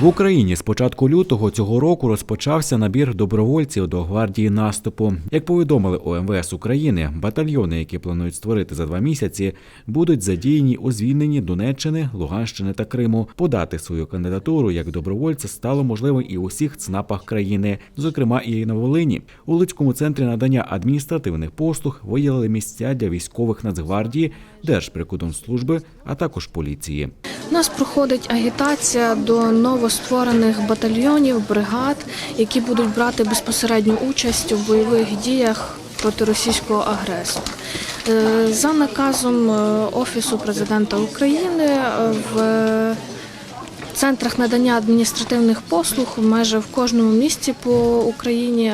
В Україні з початку лютого цього року розпочався набір добровольців до гвардії наступу. Як повідомили у МВС України, батальйони, які планують створити за два місяці, будуть задіяні у звільненні Донеччини, Луганщини та Криму. Подати свою кандидатуру як добровольця стало можливим і у всіх ЦНАПах країни, зокрема і на Волині. У Луцькому центрі надання адміністративних послуг виділили місця для військових Нацгвардії, Держприкордонслужби, а також поліції. У нас проходить агітація до новостворених батальйонів, бригад, які будуть брати безпосередню участь у бойових діях проти російського агресора. Е, За наказом е, Офісу президента України е, в центрах надання адміністративних послуг майже в кожному місті по Україні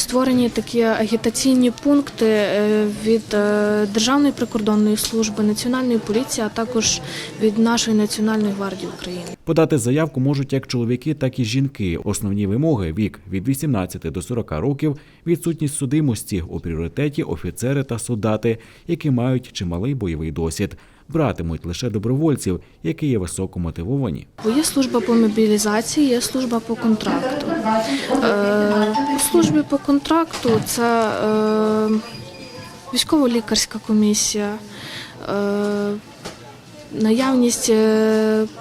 створені такі агітаційні пункти е, від е, Державної прикордонної служби, Національної поліції, а також від нашої Національної гвардії України. Подати заявку можуть як чоловіки, так і жінки. Основні вимоги вік від 18 до 40 років, відсутність судимості у пріоритеті офіцери та солдати, які мають чималий бойовий досвід. Братимуть лише добровольців, які є високо мотивовані. Бо є служба по мобілізації, є служба по контракту. Е, у службі по контракту це е, військово-лікарська комісія, е, наявність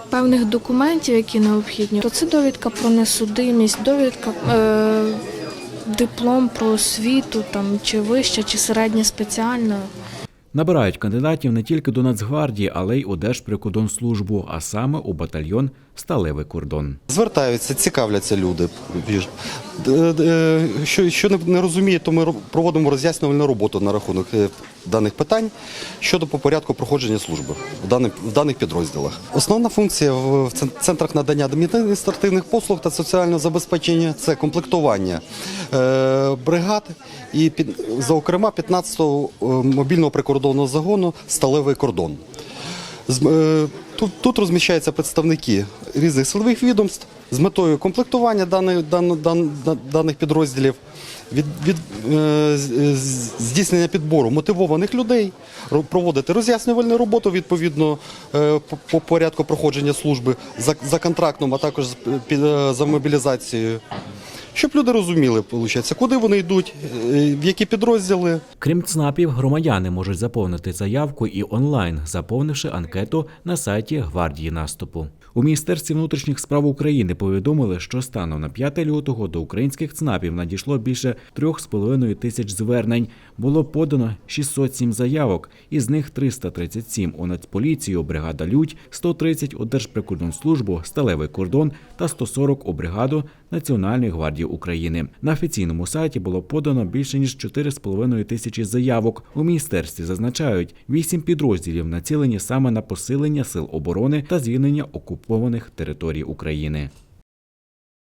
певних документів, які необхідні. То це довідка про несудимість, довідка. Диплом про освіту, там чи вища, чи середня спеціальна. Набирають кандидатів не тільки до Нацгвардії, але й у Держприкордонслужбу, а саме у батальйон Сталевий кордон. Звертаються, цікавляться люди. Д- д- Що, що не- розуміє, то ми проводимо роз'яснювальну роботу на рахунок е, даних питань щодо по порядку проходження служби в даних, в даних підрозділах. Основна функція в центрах надання адміністративних послуг та соціального забезпечення це комплектування е, бригад і зокрема 15-го е, мобільного прикордонного загону Сталевий кордон. Е, Тут, розміщаються представники різних силових відомств з метою комплектування даних, дан, дан, дан- даних підрозділів, від, е, з- здійснення підбору мотивованих людей, проводити роз'яснювальну роботу відповідно е, по, по порядку проходження служби за, за контрактом, а також е, за мобілізацією. Щоб люди розуміли, виходить, куди вони йдуть, е, в які підрозділи, Крім ЦНАПів, громадяни можуть заповнити заявку і онлайн, заповнивши анкету на сайті Гвардії наступу. У Міністерстві внутрішніх справ України повідомили, що станом на 5 лютого до українських ЦНАПів надійшло більше 3,5 тисяч звернень. Було подано 607 заявок, із них 337 у Нацполіцію, бригада Людь, 130 у Держприкордонслужбу, Сталевий кордон та 140 у бригаду Національної гвардії України. На офіційному сайті було подано більше ніж 4,5 тисячі заявок. У міністерстві зазначають, вісім підрозділів націлені саме на посилення сил оборони та звільнення окупованих територій України.